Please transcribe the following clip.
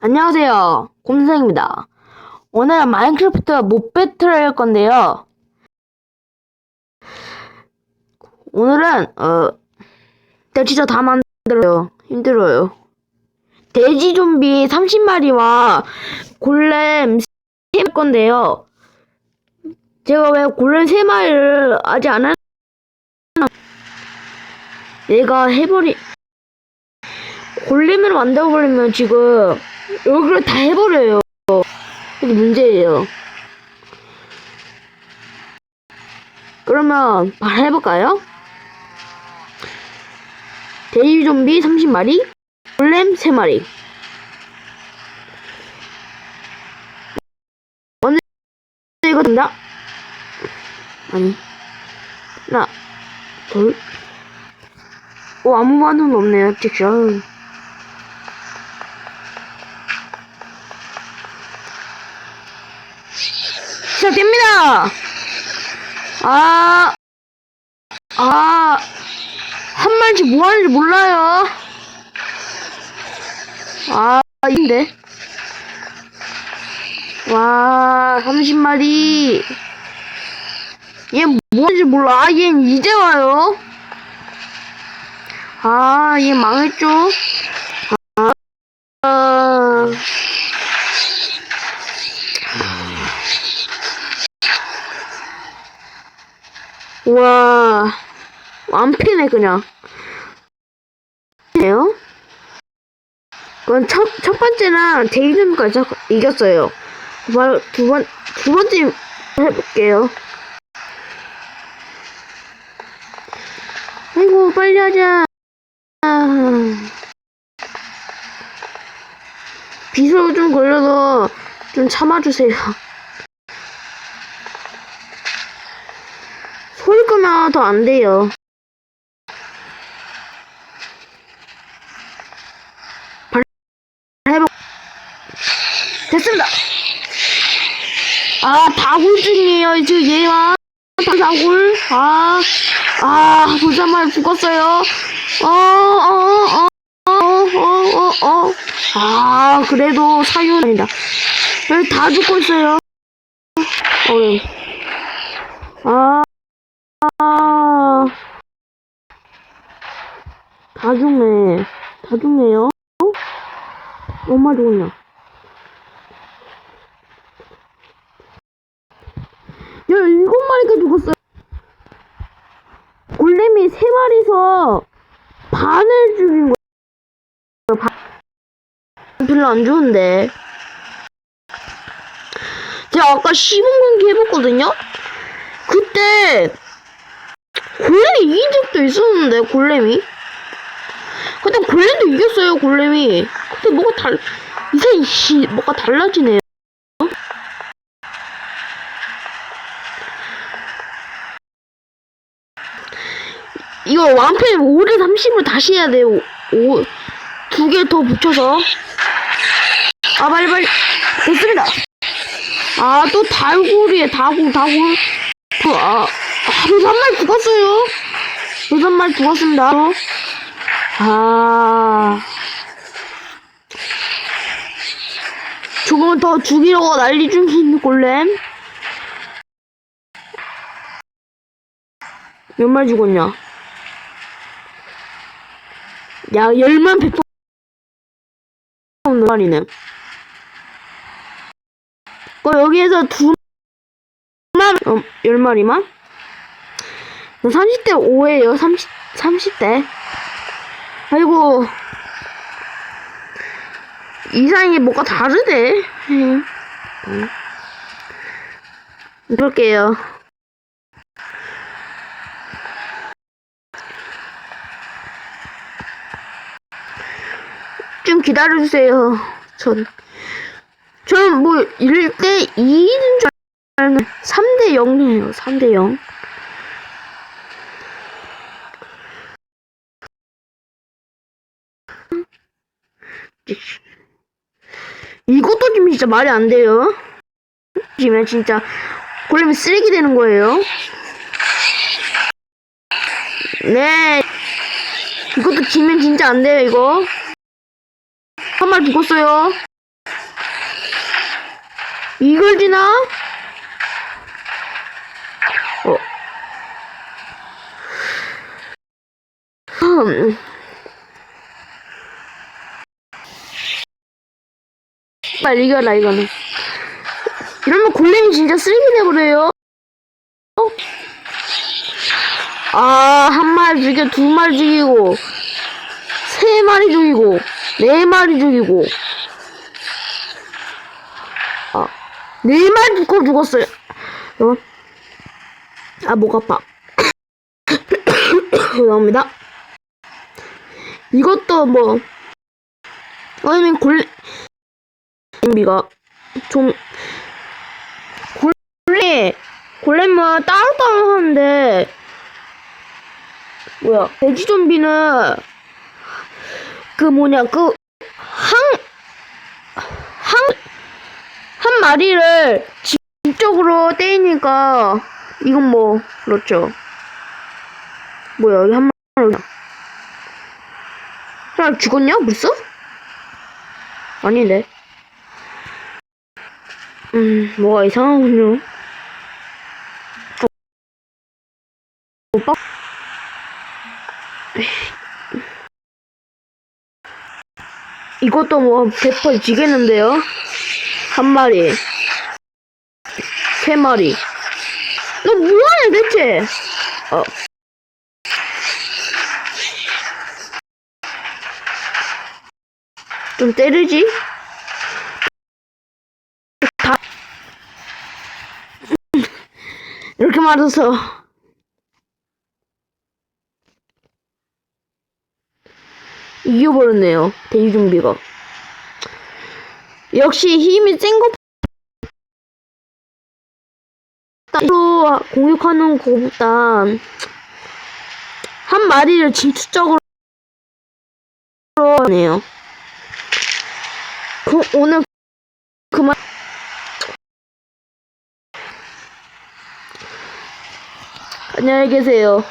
안녕하세요. 곰생입니다. 오늘은 마인크래프트 못 배틀 할 건데요. 오늘은, 어, 내가 진짜 다 만들어요. 힘들어요. 돼지 좀비 30마리와 골렘 3할 건데요. 제가 왜 골렘 3마리를 아직 안 한, 얘가 해버리, 골렘을 만들어버리면 지금 이걸 다 해버려요. 이게 문제예요. 그러면 바로 해볼까요? 데이 좀비 30마리, 골렘 3마리. 먼저 이거 된다. 아니. 하나, 둘. 오, 아무 반응 없네요, 딕션. 시작됩니다! 아, 아, 한 마리씩 뭐 하는지 몰라요. 아, 인데. 와, 30마리. 얘뭐 하는지 몰라. 아, 얘는 이제 와요. 아, 얘 망했죠? 아, 아. 와, 안 피네, 그냥. 네요? 그건 첫, 첫 번째는 데이즘까지 이겼어요. 바로 두 번, 두 번째 해볼게요. 아이고, 빨리 하자. 아. 비서 좀 걸려서 좀 참아주세요. 더안 돼요. 됐습니다. 아, 다굴 중이에요, 지금 얘가. 다굴. 아, 아, 불사말 죽었어요. 어, 어, 어, 어, 어, 어, 어. 아, 그래도. 왜다 죽고 있어요? 아. 아, 다 죽네. 다 죽네요. 엄마 죽었냐? 야, 일곱 마리가 죽었어요. 골렘이 세 마리서 반을 죽인. 반. 별로 안 좋은데. 제가 아까 시범 공개 해봤거든요? 그때 골렘이 이긴 적도 있었는데 골렘이 근데 골렘도 이겼어요 골렘이. 근데 뭐가 달 이제 씨 뭐가 달라지네요. 이거 완패 5를 30으로 다시 해야 돼요. 5, 두개더 붙여서. 아 빨리 빨리. 됐습니다. 아또 다굴 다굴 그, 아, 아, 여섯 마리 죽었어요. 여섯 마리 죽었습니다. 아. 조금은 더 죽이려고 난리 중인 골렘. 몇 마리 죽었냐? 야, 열만 백번 마리네. 어, 여기에서 두 마리, 어, 열 마리만? 30대 5에요, 30, 30대. 아이고. 이상하게 뭐가 다르대. 응. 응. 그럴게요. 좀 기다려주세요. 전, 전 뭐, 1대 2인 줄 알았는데, 3대 0이에요, 3대 0. 이것도 지금 진짜 말이 안 돼요. 지면 진짜 골렘이 쓰레기 되는 거예요. 네. 이것도 지면 진짜 안 돼요, 이거. 한 마리 죽었어요. 이걸 지나? 어. 음. 빨리 이겨라 이거는. 이러면 골렘이 진짜 쓰레기 돼버려요? 아 한 마리 죽여 두 마리 죽이고 세 마리 죽이고 네 마리 죽이고. 아네 마리 죽고 죽었어요. 어? 아목 아파. 죄송합니다. 이것도 뭐 아니면 골 좀비가 좀 골렘 골렘은 따로따로 하는데 뭐야? 돼지 좀비는 그 뭐냐? 그 한 한 한 마리를 직접적으로 때리니까 이건 뭐 그렇죠. 뭐야? 여기 한 마리 하나? 죽었냐? 벌써? 아니네 음, 뭐가 이상하군요. 오빠? 이것도 뭐, 100% 지겠는데요? 한 마리. 세 마리. 너 뭐하냐, 대체? 어. 좀 때리지? 이렇게 말해서. 이겨버렸네요. 좀비가. 역시 힘이 센 것. 따로 공격하는 것보다 한 마리를 진투적으로 하네요. 그, 오늘 그만. 안녕히 계세요.